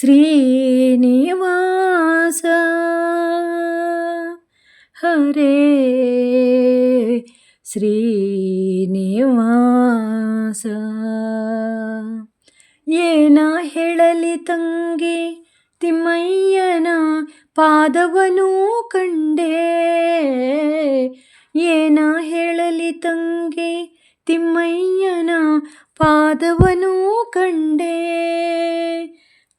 ಶ್ರೀನಿವಾಸ. ಹರೇ ಶ್ರೀನಿವಾಸ. ಏನ ಹೇಳಲಿ ತಂಗಿ ತಿಮ್ಮಯ್ಯನ ಪಾದವನು ಕಂಡೆ. ಏನ ಹೇಳಲಿ ತಂಗಿ ತಿಮ್ಮಯ್ಯನ ಪಾದವನು ಕಂಡೆ.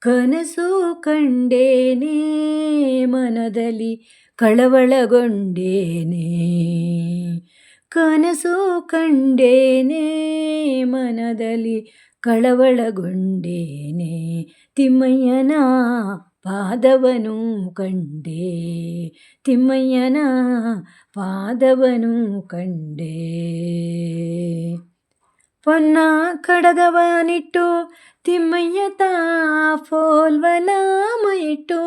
ಕನಸು ಕಂಡೇನೆ ಮನದಲ್ಲಿ ಕಳವಳಗೊಂಡೇನೆ. ಕನಸು ಕಂಡೇನೆ ಮನದಲ್ಲಿ ಕಳವಳಗೊಂಡೇನೆ. ತಿಮ್ಮಯ್ಯನ ಪಾದವನು ಕಂಡೆ. ತಿಮ್ಮಯ್ಯನ ಪಾದವನು ಕಂಡೆ. ಪೊನ್ನ ಕಡಗವನಿಟ್ಟು ತಿಮ್ಮಯ್ಯ ತಾ ಫೋಲ್ವನ ಮೈಟು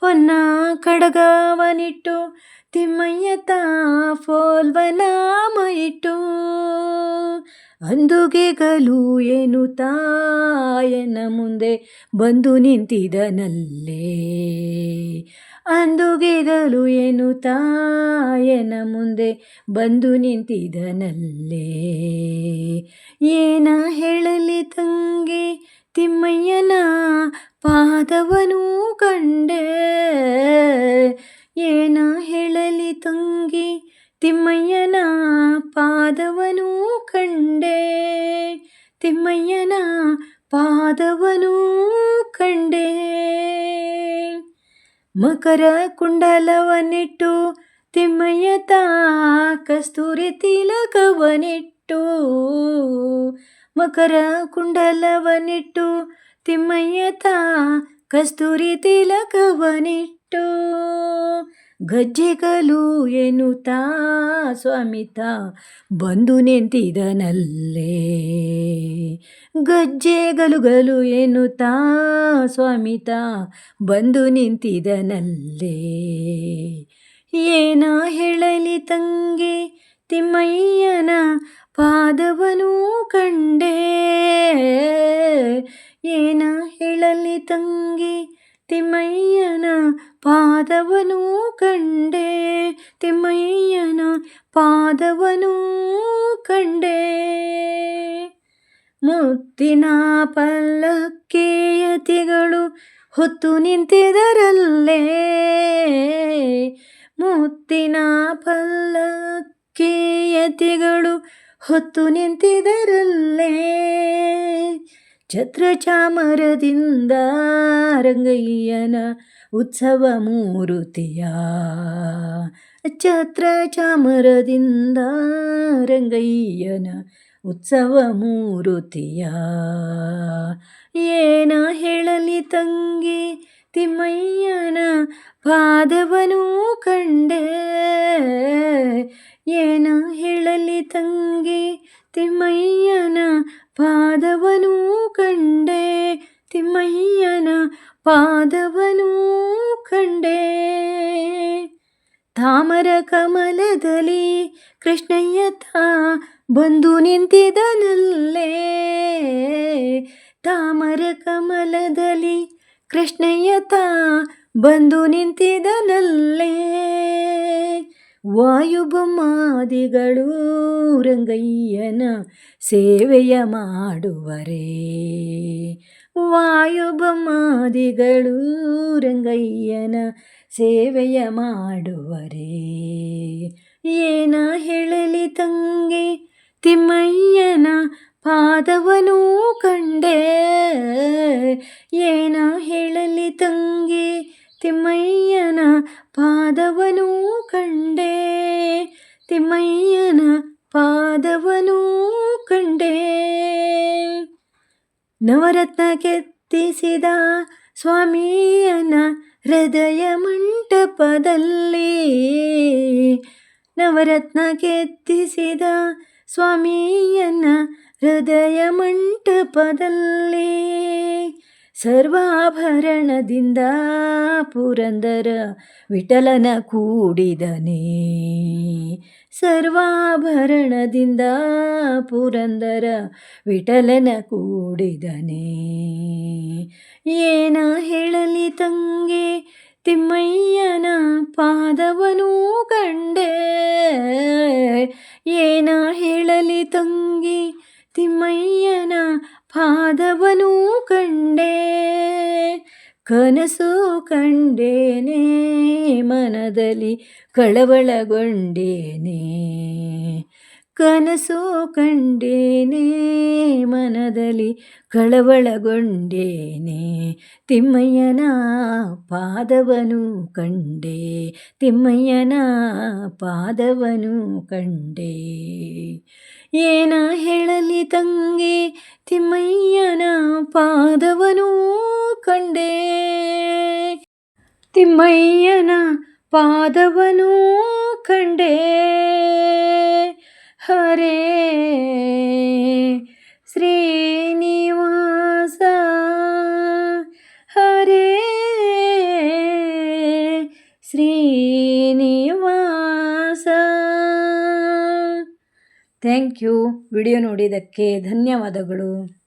ಪೊನ್ನ ಕಡಗವನಿಟ್ಟು ತಿಮ್ಮಯ್ಯ ತಾ ಫೋಲ್ವನ ಮೈಟು ಅಂದುಗೆಗಲು ಏನು ತಾಯನ ಮುಂದೆ ಬಂದು ನಿಂತಿದನಲ್ಲೇ? ಅಂದುಗೆಗಲು ಏನು ತಾಯನ ಮುಂದೆ ಬಂದು ನಿಂತಿದನಲ್ಲೇ? ಏನ ಹೇಳಲಿ ತಂಗಿ ತಿಮ್ಮಯ್ಯನ ಪಾದವನು ಕಂಡೆ? ಏನ ಹೇಳಲಿ ತಂಗಿ ತಿಮ್ಮಯ್ಯನ ಪಾದವನು ಕಂಡೆ. ತಿಮ್ಮಯ್ಯನ ಪಾದವನು ಕಂಡೆ. ಮಕರ ಕುಂಡಲವನಿಟ್ಟು ತಿಮ್ಮಯ್ಯ ತಾ ಕಸ್ತೂರಿ ತಿಲಕವನಿಟ್ಟು ಮಕರ ಕುಂಡಲವನಿಟ್ಟು ತಿಮ್ಮಯ್ಯ ತಾ ಕಸ್ತೂರಿ ತಿಲಕವನಿಟ್ಟು ಗಜ್ಜೆಗಲು ಎನ್ನುತ್ತಾ ಸ್ವಾಮಿತ, ಬಂದು ನಿಂತಿದನಲ್ಲೇ. ಗಜ್ಜೆಗಲುಗಲು ಎನ್ನುತ್ತಾ ಸ್ವಾಮಿತ, ಬಂದು ನಿಂತಿದನಲ್ಲೇ. ಏನ ಹೇಳಲಿ ತಂಗೆ, ತಿಮ್ಮಯ್ಯನ ಪಾದವನು ಕಂಡೆ. ಏನ ಹೇಳಲಿ ತಂಗಿ, ತಿಮ್ಮಯ್ಯನ ಪಾದವನು ಕಂಡೆ, ತಿಮ್ಮಯ್ಯನ ಪಾದವನು ಕಂಡೆ. ಮುತ್ತಿನ ಪಲ್ಲಕ್ಕಿಯತಿಗಳು ಹೊತ್ತು ನಿಂತಿದರಲ್ಲೇ. ಮುತ್ತಿನ ಪಲ್ಲಕ್ಕಿಯತಿಗಳು ಹೊತ್ತು ನಿಂತಿದರಲ್ಲೇ. ಛತ್ರ ಚಾಮರದಿಂದ ರಂಗಯ್ಯನ ಉತ್ಸವ ಮೂರುತಿಯ. ಛತ್ರ ಚಾಮರದಿಂದ ರಂಗಯ್ಯನ ಉತ್ಸವ ಮೂರುತಿಯ. ಏನ ಹೇಳಲಿ ತಂಗಿ ತಿಮ್ಮಯ್ಯನ ಪಾದವನು ಕಂಡೆ. ಏನ ಹೇಳಲಿ ತಂಗಿ ತಿಮ್ಮಯ್ಯನ ಪಾದವನು ಕಂಡೆ. ತಿಮ್ಮಯ್ಯನ ಪಾದವನು ಕಂಡೆ. ತಾಮರ ಕಮಲದಲ್ಲಿ ಕೃಷ್ಣಯ್ಯ ತಾ ಬಂದು ನಿಂತಿದನಲ್ಲೇ. ತಾಮರ ಕಮಲದಲ್ಲಿ ಕೃಷ್ಣಯ್ಯ ತಾ ಬಂದು ನಿಂತಿದನಲ್ಲೇ. ವಾಯುಬೊಮ್ಮಾದಿಗಳು ರಂಗಯ್ಯನ ಸೇವೆಯ ಮಾಡುವರೇ. ವಾಯುಬೊಮ್ಮಾದಿಗಳು ರಂಗಯ್ಯನ ಸೇವೆಯ ಮಾಡುವರೇ. ಏನ ಹೇಳಲಿ ತಂಗಿ, ತಿಮ್ಮಯ್ಯನ ಪಾದವನು ಕಂಡೆ. ಏನ ಹೇಳಲಿ ತಂಗಿ, ತಿಮ್ಮಯ್ಯನ ಪಾದವನು ಕಂಡೆ. ತಿಮ್ಮಯ್ಯನ ಪಾದವನು ನವರತ್ನ ಕೆತ್ತಿಸಿದ ಸ್ವಾಮಿಯನ ಹೃದಯ ಮಂಟಪದಲ್ಲಿ ನವರತ್ನ ಕೆತ್ತಿಸಿದ ಸ್ವಾಮಿಯನ ಹೃದಯ ಮಂಟಪದಲ್ಲಿ ಸರ್ವಾಭರಣದಿಂದ ಪುರಂದರ ವಿಠಲನ ಕೂಡಿದನೆ. ಸರ್ವಾಭರಣದಿಂದ ಪುರಂದರ ವಿಠಲನ ಕೂಡಿದನೆ. ಏನ ಹೇಳಲಿ ತಂಗೆ, ತಿಮ್ಮಯ್ಯನ ಪಾದವನು ಕಂಡೆ. ಏನ ಹೇಳಲಿ ತಂಗಿ, ತಿಮ್ಮಯ್ಯನ ಪಾದವನು ಕಂಡೆ. ಕನಸು ಕಂಡೇನೆ ಮನದಲ್ಲಿ ಕಳವಳಗೊಂಡೇನೆ. ಕನಸು ಕಂಡೇನೆ ಮನದಲ್ಲಿ ಕಳವಳಗೊಂಡೇನೆ. ತಿಮ್ಮಯ್ಯನ ಪಾದವನು ಕಂಡೆ ತಿಮ್ಮಯ್ಯನ ಪಾದವನು ಕಂಡೆ. ಏನ ಹೇಳಲಿ ತಂಗಿ ತಿಮ್ಮಯ್ಯನ ಪಾದವನು ಕಂಡೆ. ತಿಮ್ಮಯ್ಯನ ಪಾದವನು ಕಂಡೆ. ಹರೇ ಶ್ರೀನಿವಾಸ ಹರೇ ಶ್ರೀನಿವಾಸ ಥ್ಯಾಂಕ್ ಯು. ವಿಡಿಯೋ ನೋಡಿದ್ದಕ್ಕೆ ಧನ್ಯವಾದಗಳು.